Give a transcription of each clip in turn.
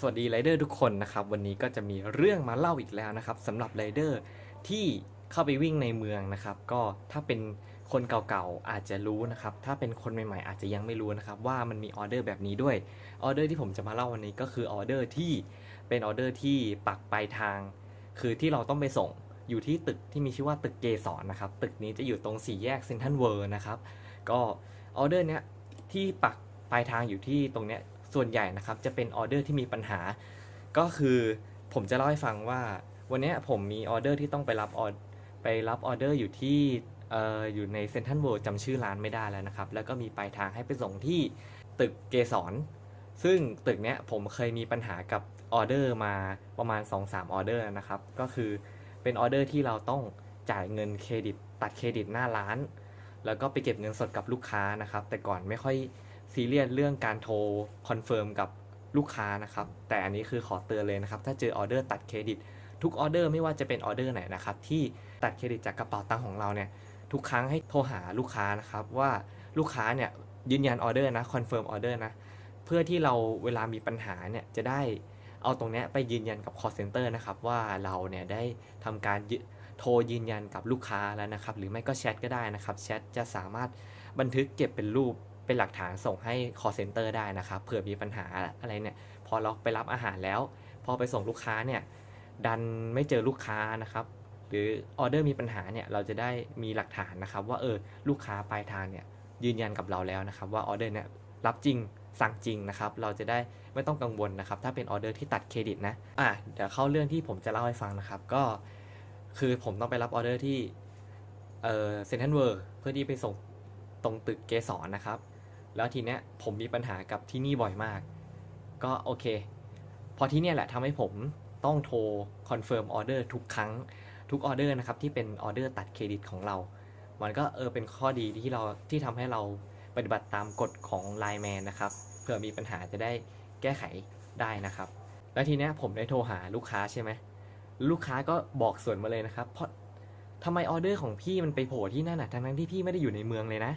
สวัสดีไรเดอร์ทุกคนนะครับ วันนี้ก็จะมีเรื่องมาเล่าอีกแล้วนะครับสำหรับไรเดอร์ที่เข้าไปวิ่งในเมืองนะครับ ก็ถ้าเป็นคนเก่าๆอาจจะรู้นะครับ ถ้าเป็นคนใหม่ๆ อาจจะยังไม่รู้นะครับ ว่ามันมีออเดอร์แบบนี้ด้วยออเดอร์ที่ผมจะมาเล่าวันนี้ก็คือออเดอร์ที่เป็นออเดอร์ที่ปักปลายทาง คือที่เราต้องไปส่งอยู่ที่ตึกที่มีชื่อว่าตึกเกสรนะครับ ตึกนี้จะอยู่ตรงสี่แยกเซนทันเวิร์นะครับ ก็ออเดอร์เนี้ยที่ปักปลายทางอยู่ที่ตรงเนี้ย ส่วนใหญ่นะครับจะเป็นออเดอร์ที่มีปัญหา ก็คือผมจะเล่าให้ฟังว่า วันนี้ผมมีออเดอร์ที่ต้องไปรับออไปรับออเดอร์อยู่ที่เอ่ออยู่ในเซนทันเวิร์จำชื่อร้านไม่ได้แล้วนะครับ แล้วก็มีปลายทางให้ไปส่งที่ตึกเกสรซึ่งตึกเนี้ยผมเคยมีปัญหากับออเดอร์มาประมาณ 2-3 ออเดอร์นะครับ ก็คือเป็นออเดอร์ที่เราต้องจ่ายเงินเครดิต ตัดเครดิตหน้าร้าน แล้วก็ไปเก็บเงินสดกับลูกค้านะครับ แต่ก่อนไม่ค่อย ซีเรียสเรื่องการโทรคอนเฟิร์มกับลูกค้านะครับ แต่อันนี้คือขอเตือนเลยนะครับ ถ้าเจอออเดอร์ตัดเครดิต ทุกออเดอร์ไม่ว่าจะเป็นออเดอร์ไหนนะครับ ที่ตัดเครดิตจากกระเป๋าตังค์ของเราเนี่ย ทุกครั้งให้โทรหาลูกค้านะครับ ว่าลูกค้าเนี่ยยืนยันออเดอร์นะคอนเฟิร์มออเดอร์นะ เพื่อที่เราเวลามีปัญหาเนี่ยจะได้เอาตรงนี้ไปยืนยันกับ call center นะครับ ว่าเราเนี่ยได้ทำการโทรยืนยันกับลูกค้าแล้วนะครับ หรือไม่ก็แชทก็ได้นะครับแชทจะสามารถบันทึกเก็บเป็นรูป เป็นหลักฐานส่งให้ call center ได้นะครับเผื่อมีปัญหาอะไรเนี่ยพอเราไปรับอาหารแล้ว พอไปส่งลูกค้าเนี่ยดันไม่เจอลูกค้านะครับ หรือออเดอร์มีปัญหาเนี่ยเราจะได้มีหลักฐานนะครับ ว่าเออลูกค้าปลายทางเนี่ยยืนยันกับเราแล้วนะครับ ว่าออเดอร์เนี่ยรับจริงสั่งจริงนะครับ เราจะได้ไม่ต้องกังวลนะครับ ถ้าเป็นออเดอร์ที่ตัดเครดิตนะอะเดี๋ยวเข้าเรื่องที่ผมจะเล่าให้ฟังนะครับ ก็คือผมต้องไปรับออเดอร์ที่เอ่อเซนทรัลเวิร์เพื่อที่ไปส่งตรงตึกเกสรนะครับ แล้วทีเนี้ยผมมีปัญหากับที่นี่บ่อยมาก ก็โอเค พอที่เนี่ยแหละทำให้ผมต้องโทรคอนเฟิร์มออเดอร์ทุกครั้งทุกออเดอร์นะครับที่เป็นออเดอร์ตัดเครดิตของเรา มันก็เออเป็นข้อดีที่เราที่ทำให้เราปฏิบัติตามกฎของไลน์แมนนะครับเผื่อมีปัญหาจะได้แก้ไขได้นะครับ แล้วทีเนี้ยผมได้โทรหาลูกค้าใช่ไหมลูกค้าก็บอกส่วนมาเลยนะครับ เพราะทำไมออเดอร์ของพี่มันไปโผล่ที่นั่นน่ะทั้งที่พี่ไม่ได้อยู่ในเมืองเลยนะ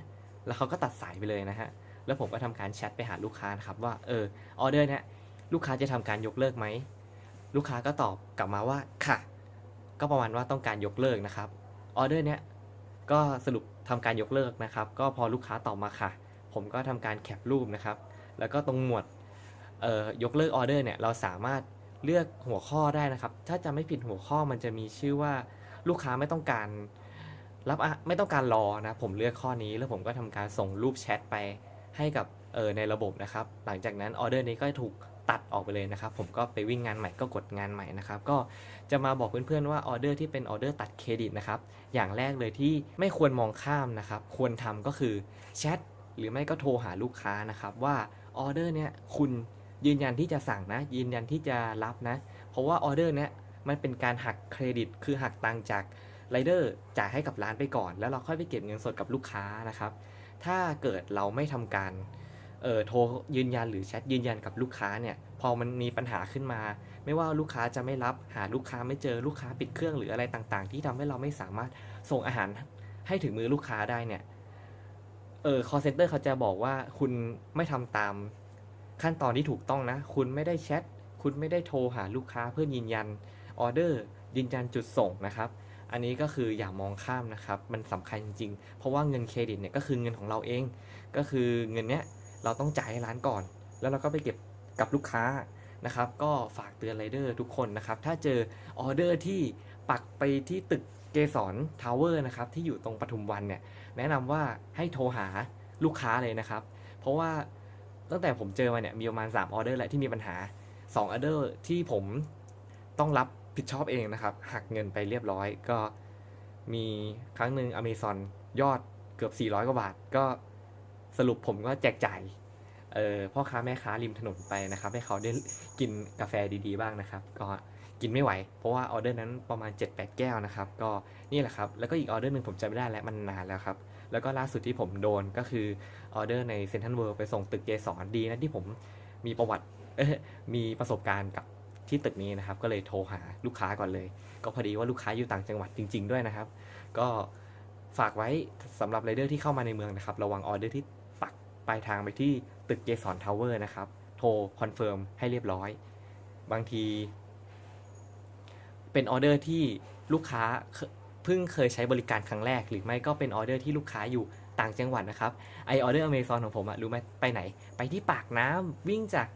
แล้วเขาก็ตัดสายไปเลยนะฮะ แล้วผมก็ทำการแชทไปหาลูกค้านะครับว่า เออ ออเดอร์เนี้ยลูกค้าจะทำการยกเลิกไหม ลูกค้าก็ตอบกลับมาว่า ค่ะ ก็ประมาณว่าต้องการยกเลิกนะครับ ออเดอร์เนี้ยก็สรุปทำการยกเลิกนะครับ ก็พอลูกค้าตอบมาค่ะ ผมก็ทำการแคปรูปนะครับ แล้วก็ตรงหมวดเอ่อยกเลิกออเดอร์เนี่ย เราสามารถเลือกหัวข้อได้นะครับ ถ้าจะไม่ผิดหัวข้อมันจะมีชื่อว่าลูกค้าไม่ต้องการ รับไม่ต้องการรอนะ ผมเลือกข้อนี้แล้วผมก็ทำการส่งรูปแชทไปให้กับเออในระบบนะครับ หลังจากนั้นออเดอร์นี้ก็ถูกตัดออกไปเลยนะครับ ผมก็ไปวิ่งงานใหม่ก็กดงานใหม่นะครับ ก็จะมาบอกเพื่อนๆว่าออเดอร์ที่เป็นออเดอร์ตัดเครดิตนะครับ อย่างแรกเลยที่ไม่ควรมองข้ามนะครับ ควรทำก็คือแชทหรือไม่ก็โทรหาลูกค้านะครับว่าออเดอร์เนี้ยคุณยืนยันที่จะสั่งนะ ยืนยันที่จะรับนะ เพราะว่าออเดอร์เนี้ยมันเป็นการหักเครดิต คือหักตังค์จาก ไรเดอร์จ่ายให้กับร้านไปก่อน แล้วเราค่อยไปเก็บเงินสดกับลูกค้านะครับ ถ้าเกิดเราไม่ทำการเอ่อโทรยืนยันหรือแชทยืนยันกับลูกค้าเนี่ย พอมันมีปัญหาขึ้นมา ไม่ว่าลูกค้าจะไม่รับหาลูกค้าไม่เจอลูกค้าปิดเครื่องหรืออะไรต่างๆ ที่ทำให้เราไม่สามารถส่งอาหารให้ถึงมือลูกค้าได้เนี่ยเออ call center เขาจะบอกว่าคุณไม่ทำตามขั้นตอนที่ถูกต้องนะ คุณไม่ได้แชทคุณไม่ได้โทรหาลูกค้าเพื่อยืนยันออเดอร์ยืนยันจุดส่งนะครับ อันนี้ก็คืออย่ามองข้ามนะครับ มันสำคัญจริงๆ เพราะว่าเงินเครดิตเนี่ยก็คือเงินของเราเอง ก็คือเงินเนี้ยเราต้องจ่ายให้ร้านก่อน แล้วเราก็ไปเก็บกับลูกค้านะครับ ก็ฝากเตือนไรเดอร์ทุกคนนะครับ ถ้าเจอออเดอร์ที่ปักไปที่ตึกเกสรทาวเวอร์นะครับที่อยู่ตรงปทุมวันเนี่ย แนะนำว่าให้โทรหาลูกค้าเลยนะครับ เพราะว่าตั้งแต่ผมเจอมาเนี่ยมีประมาณ3ออเดอร์แหละที่มีปัญหา2ออเดอร์ที่ผมต้องรับ ผิดชอบเองนะครับ หักเงินไปเรียบร้อย ก็มีครั้งหนึ่งอเมซอนยอดเกือบ 400 กว่าบาท ก็สรุปผมก็แจกจ่ายเออพ่อค้าแม่ค้าริมถนนไปนะครับ ให้เขาได้กินกาแฟดีๆบ้างนะครับ ก็กินไม่ไหว เพราะว่าออเดอร์นั้นประมาณ 7-8 แก้วนะครับ ก็นี่แหละครับ แล้วก็อีกออเดอร์หนึ่งผมจำไม่ได้แล้วมันนานแล้วครับ แล้วก็ล่าสุดที่ผมโดนก็คือออเดอร์ในเซนทันเวิร์ไปส่งตึกเกสรดีนะที่ผมมีประวัติเอ้ยมีประสบการณ์กับ ที่ตึกนี้นะครับ ก็เลยโทรหาลูกค้าก่อนเลย ก็พอดีว่าลูกค้าอยู่ต่างจังหวัดจริง ๆ ด้วยนะครับ ก็ฝากไว้สำหรับไรเดอร์ที่เข้ามาในเมืองนะครับ ระวังออเดอร์ที่ปักปลายทางไปที่ตึกเกสรทาวเวอร์นะครับ โทรคอนเฟิร์มให้เรียบร้อย บางที เป็นออเดอร์ที่ลูกค้าเพิ่งเคยใช้บริการครั้งแรก หรือไม่ก็เป็นออเดอร์ที่ลูกค้าอยู่ต่างจังหวัดนะครับไอออเดอร์อเมซอนของผมอะรู้ไหมไปไหน ไปที่ปากน้ำวิ่งจาก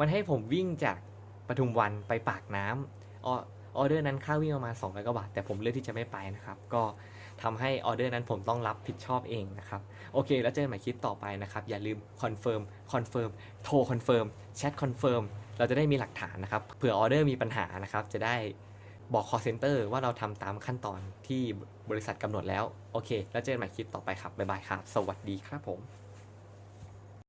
มันให้ผมวิ่งจาก ปทุมวันไปปากน้ำออออเดอร์นั้นค่าวิ่งประมาณ200กว่าบาทแต่ผมเลือกที่จะไม่ไปนะครับก็ทำให้ออเดอร์นั้นผมต้องรับผิดชอบเองนะครับ โอเค แล้วเจอกันใหม่คลิปต่อไปนะครับ อย่าลืมคอนเฟิร์มคอนเฟิร์มโทรคอนเฟิร์มแชทคอนเฟิร์มเราจะได้มีหลักฐานนะครับ เผื่อออเดอร์มีปัญหานะครับ จะได้บอก call center ว่าเราทำตามขั้นตอนที่บริษัทกำหนดแล้ว โอเค แล้วเจอกันใหม่คลิปต่อไปครับ บ๊ายบายครับ สวัสดีครับผม